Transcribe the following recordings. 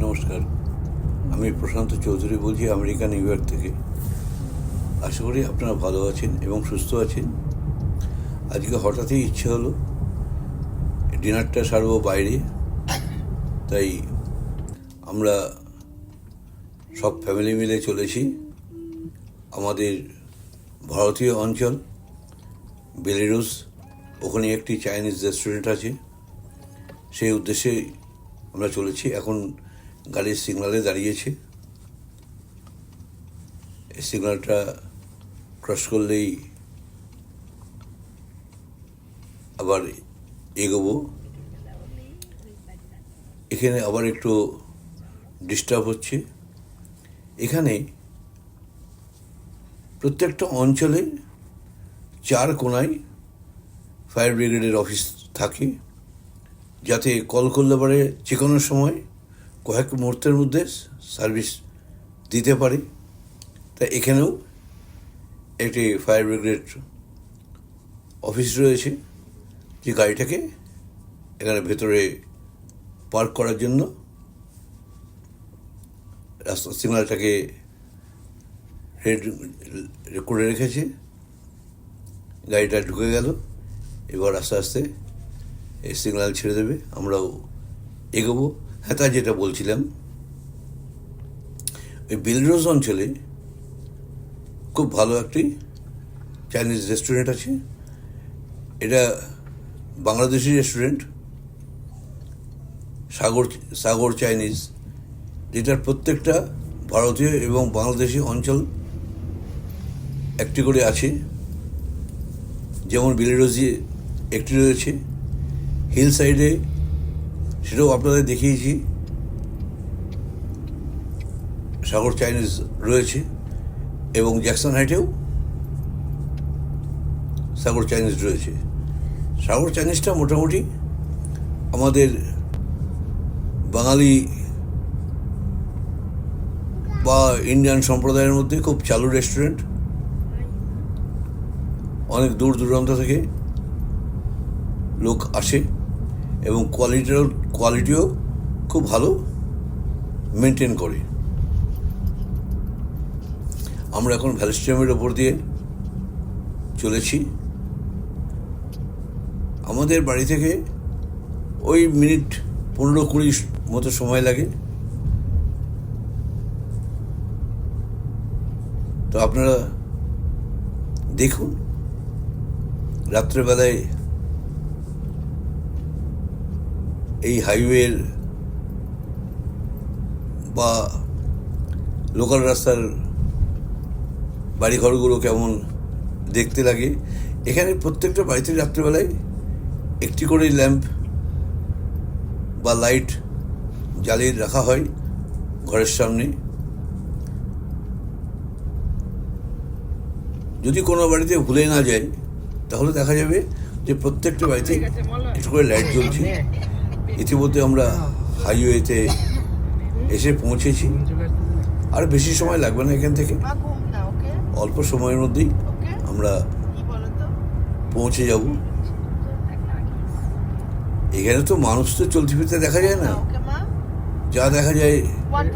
নমস্কার। আমি প্রশান্ত চৌধুরী বলছি আমেরিকা, নিউ ইয়র্ক থেকে। আশা করি আপনারা ভালো আছেন এবং সুস্থ আছেন। আজকে হঠাৎই ইচ্ছে হলো, ডিনারটা সারবো বাইরে। তাই আমরা সব ফ্যামিলি মিলে চলেছি আমাদের ভারতীয় অঞ্চল বেলারুস ওখানে একটি চাইনিজ রেস্টুরেন্ট আছে। সেই উদ্দেশ্যে আমরা চলেছি। এখন গাড়ির সিগনালে দাঁড়িয়েছে। এই সিগনালটা ক্রস করলেই আবার এগোবো। এখানে আবার একটু ডিস্টার্ব হচ্ছে। এখানে প্রত্যেকটা অঞ্চলে চার কোনায় ফায়ার ব্রিগেডের অফিস থাকে। যাতে কল করলে পরে যে কোনো সময় কয়েক মুহূর্তের মধ্যে সার্ভিস দিতে পারি। তা এখানেও একটি ফায়ার ব্রিগেড অফিস রয়েছে, যে গাড়িটাকে এখানে ভেতরে পার্ক করার জন্য রাস্তা সিগনালটাকে রেড করে রেখেছে। গাড়িটা ঢুকে গেল, এবার আস্তে আস্তে এই সিগনাল ছেড়ে দেবে, আমরাও এগোবো। হ্যাঁ তা যেটা বলছিলাম ওই বেলরোজ অঞ্চলে খুব ভালো একটি চাইনিজ রেস্টুরেন্ট আছে। এটা বাংলাদেশি রেস্টুরেন্ট, সাগর সাগর চাইনিজ। যেটার প্রত্যেকটা ভারতীয় এবং বাংলাদেশি অঞ্চল একটি করে আছে। যেমন বিলেরোজি একটি রয়েছে। হিল সাইডে সেটাও আপনাদের দেখিয়েছি। সাগর চাইনিজ রয়েছে এবং জ্যাকসন হাইটেও সাগর চাইনিজ রয়েছে। সাগর চাইনিজটা মোটামুটি আমাদের বাঙালি বা ইন্ডিয়ান সম্প্রদায়ের মধ্যে খুব চালু রেস্টুরেন্ট। অনেক দূর দূরান্ত থেকে লোক আসে। এবং কোয়ালিটিও কোয়ালিটিও খুব ভালো মেনটেন করে। আমরা এখন ভ্যালিস্ট্রিয়ামের ওপর দিয়ে চলেছি। আমাদের বাড়ি থেকে ওই মিনিট পনেরো কুড়ি মতো সময় লাগে। তো আপনারা দেখুন, রাত্রেবেলায় এই হাইওয়ের বা লোকাল রাস্তার বাড়িঘরগুলো কেমন দেখতে লাগে। এখানে প্রত্যেকটা বাড়িতে রাত্রেবেলায় একটি করে ল্যাম্প বা লাইট জ্বালিয়ে রাখা হয় ঘরের সামনে। যদি কোনো বাড়িতে ভুলে না যায় তাহলে দেখা যাবে যে প্রত্যেকটা বাড়িতে একটু করে লাইট জ্বলছে। ইতিমধ্যে আমরা হাইওয়েতে এসে পৌঁছেছি। আর বেশি সময় লাগবে না এখান থেকে। অল্প সময়ের মধ্যেই আমরা পৌঁছে যাব। এখানে তো মানুষ তো চলতে ফিরতে দেখা যায় না। যা দেখা যায়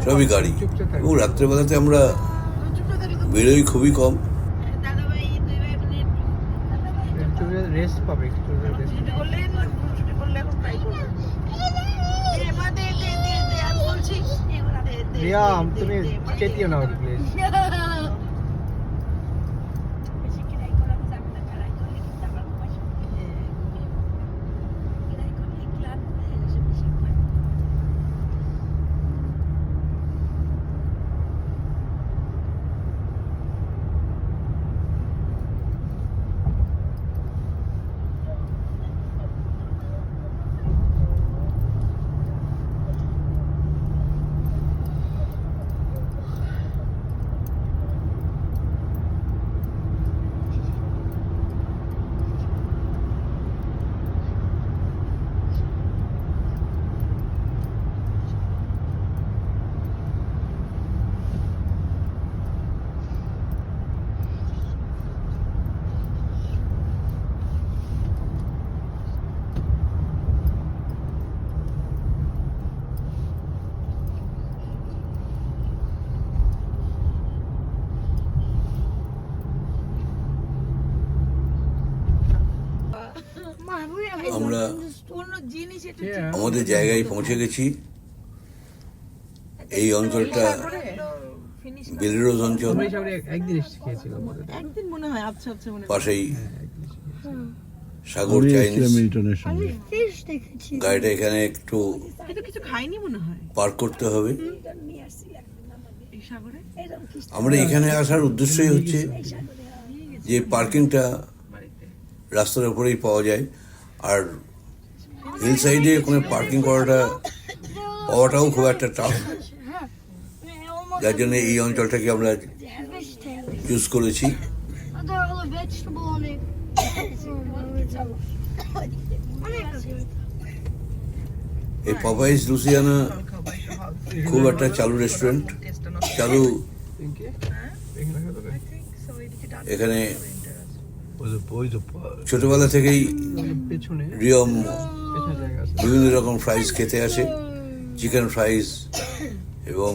সবই গাড়ি। এবং রাত্রেবেলাতে আমরা বেরোই খুবই কম। রেস্ট পাবে। या तुम्ही शेती येणार আমরা. আমাদের জায়গায় পৌঁছে গেছি। এই অঞ্চলটা বেলিরোজ অঞ্চল। আচ্ছা আচ্ছা মনে হয়। পাশেই হ্যাঁ। সাগর চাইনিজ গাড়িটা এখানে একটু কিন্তু কিছু খাইনি মনে হয়। পার্ক করতে হবে। আমরা এখানে আসার উদ্দেশ্যই হচ্ছে যে পার্কিংটা রাস্তার উপরেই পাওয়া যায়। আর হিল সাইডে কোনো পার্কিং করাটা পাওয়াটাও খুব একটা টাফ যার জন্য এই অঞ্চলটাকে আমরা চুজ করেছি। এই পপাইস লুসিয়ানা খুব একটা চালু রেস্টুরেন্ট চালু এখানে ছোটবেলা থেকেই আমাদের রিয়ম বিভিন্ন রকম ফ্রাইজ খেতে আসে। চিকেন ফ্রাইজ এবং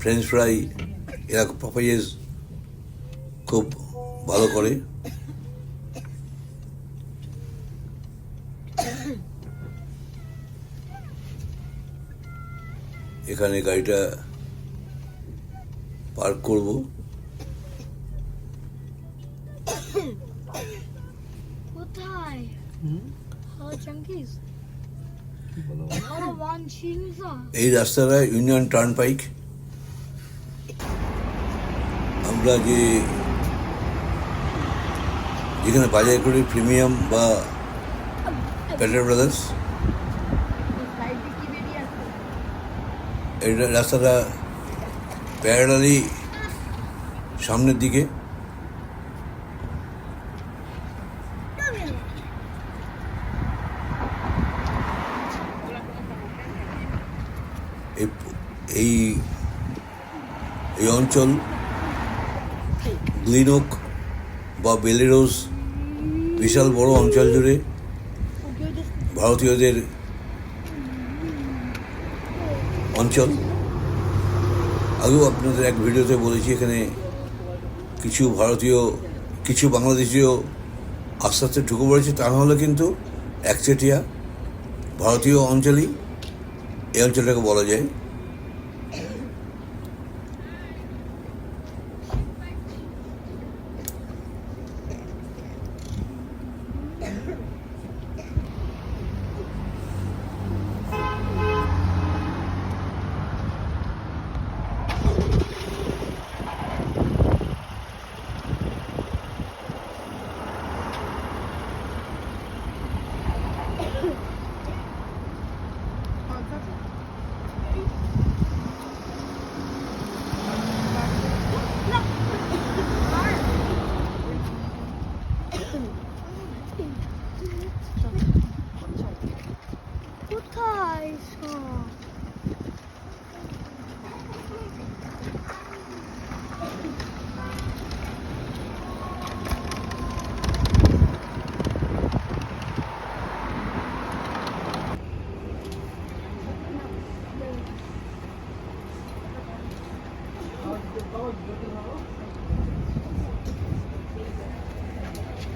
ফ্রেঞ্চ ফ্রাই এরা পপাইয়েস খুব ভালো করে। এখানে গাড়িটা পার্ক করব। কোথায়? এই রাস্তাটা ইউনিয়ন টার্ন পাইক আমরা যে যেখানে বাজার করি প্রিমিয়াম বা প্যাটার ব্রাদার্স এই রাস্তাটা প্যারালালি সামনের দিকে এই এই এই অঞ্চল গ্লিনোক বা বেলেরোস, বিশাল বড় অঞ্চল জুড়ে ভারতীয়দের অঞ্চল। আগেও আপনাদের এক ভিডিওতে বলেছি, এখানে কিছু ভারতীয়, কিছু বাংলাদেশিও আস্তে আস্তে ঢুকে পড়েছে। তা নাহলে কিন্তু একচেটিয়া ভারতীয় অঞ্চলই এই অঞ্চলটাকে বলা যায় কোথায় সব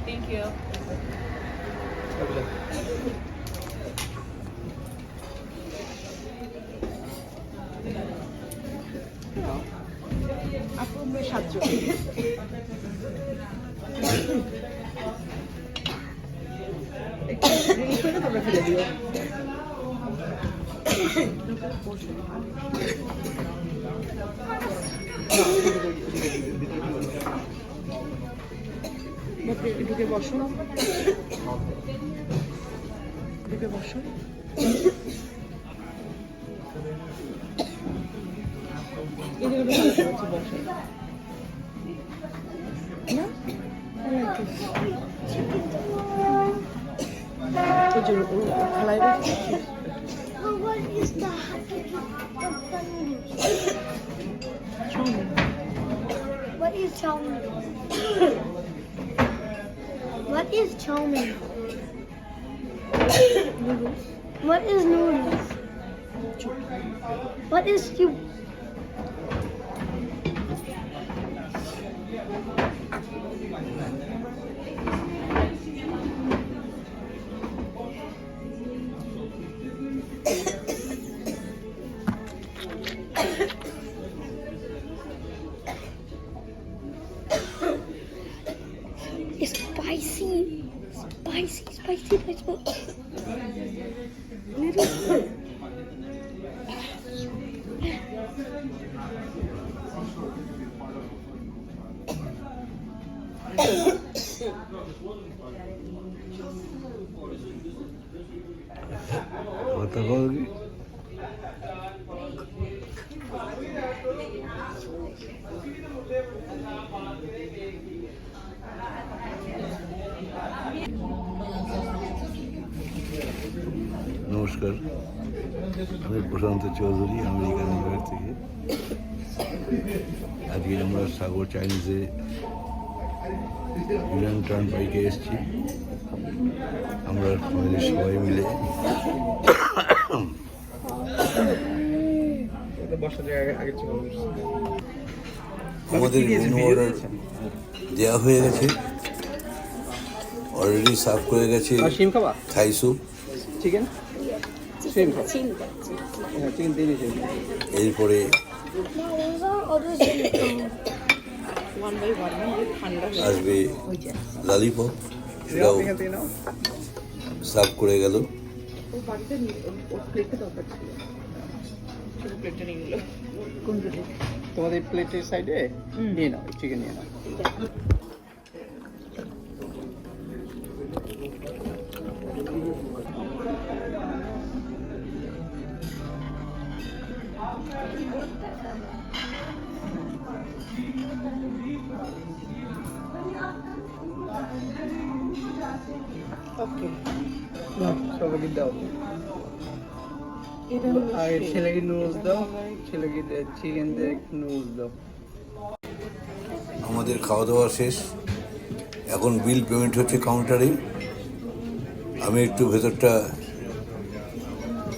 থ্যাংক ইউ আপু আমরা সাতজন একটু জিনিস হলে তোমরা ফেলে দিও বাপরে, ঢুকে বসো ঢুকে বসো এই জায়গাটা ভালো লাগছে, বসো। না? ওই যে ও খেলায় বসে Oh, what is the of the noodles? What is chow mein? What is noodles? What is you? কথা কও কি নমস্কার আমি Prashant Chowdhury America New York থেকে আজকে আমরা সাগর চাইনিজে ইউনিয়ন টার্ন বাইকে এসেছি আমরা ফ্যামিলির সবাই মিলে। এটা বসার জায়গা আগে ছিল আমাদের মেনু অর্ডার দেওয়া হয়ে গেছে। অলরেডি সার্ভ করে গেছে আর শিম খাবা? থাই স্যুপ চিকেন হ্যাঁ চিকেন এরপরে আসবে লালিপপ সেটাও নাও সার্ভ করে গেল। তোমাদের প্লেটের সাইডে হুম। নিয়ে নাও চিকেন নিয়ে নাও। ওকে সবাইকে দাও। আর ছেলেকে নুডলস দাও ছেলেকে চিকেন দিয়ে নুডলস দাও। আমাদের খাওয়া দাওয়া শেষ। এখন বিল পেমেন্ট হচ্ছে কাউন্টারে আমি একটু ভেতরটা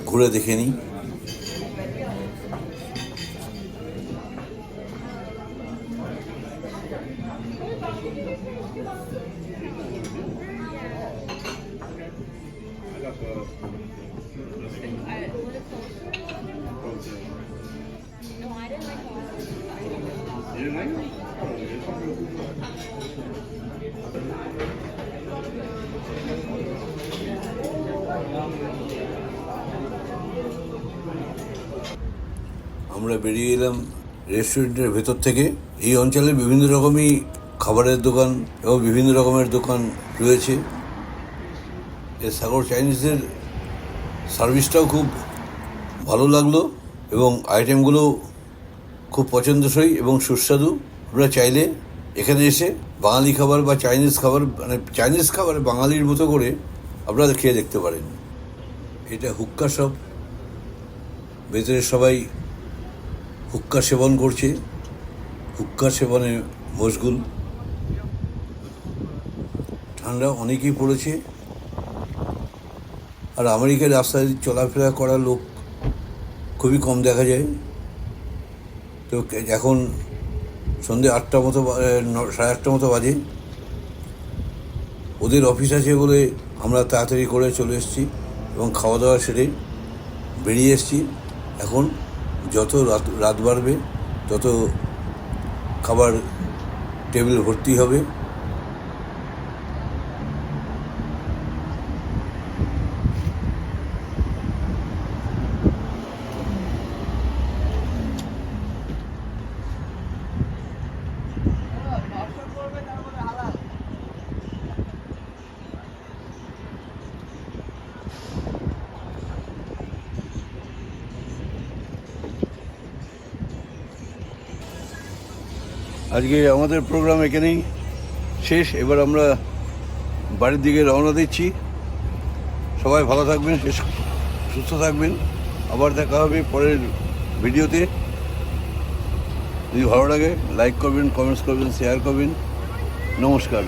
ঘুরে দেখে নিই। আমরা বেরিয়ে এলাম রেস্টুরেন্টের ভেতর থেকে। এই অঞ্চলে বিভিন্ন রকমই খাবারের দোকান এবং বিভিন্ন রকমের দোকান রয়েছে। এই সাগর চাইনিজদের সার্ভিসটাও খুব ভালো লাগল এবং আইটেমগুলো খুব পছন্দসই এবং সুস্বাদু। আমরা চাইলে এখানে এসে বাঙালি খাবার বা চাইনিজ খাবার মানে চাইনিজ খাবার বাঙালির মতো করে আপনারা খেয়ে দেখতে পারেন। এটা হুক্কা শপ। ভেতরে সবাই হুক্কা সেবন করছে। হুক্কা সেবনে মশগুল। ঠান্ডা অনেকই পড়েছে। আর আমেরিকার রাস্তায় চলাফেরা করা লোক খুবই কম দেখা যায়। তো এখন সন্ধে আটটা মতো সাড়ে আটটা মতো বাজে। ওদের অফিস আছে বলে আমরা তাড়াতাড়ি করে চলে এসেছি এবং খাওয়া দাওয়া সেরে বেরিয়ে এসেছি এখন। যত রাত রাত বাড়বে তত খাবার টেবিল ভর্তি হবে আজকে আমাদের প্রোগ্রাম এখানেই শেষ। এবার আমরা বাড়ির দিকে রওনা দিচ্ছি। সবাই ভালো থাকবেন, সুস্থ থাকবেন। আবার দেখা হবে পরের ভিডিওতে। যদি ভালো লাগে লাইক করবেন কমেন্টস করবেন শেয়ার করবেন। নমস্কার।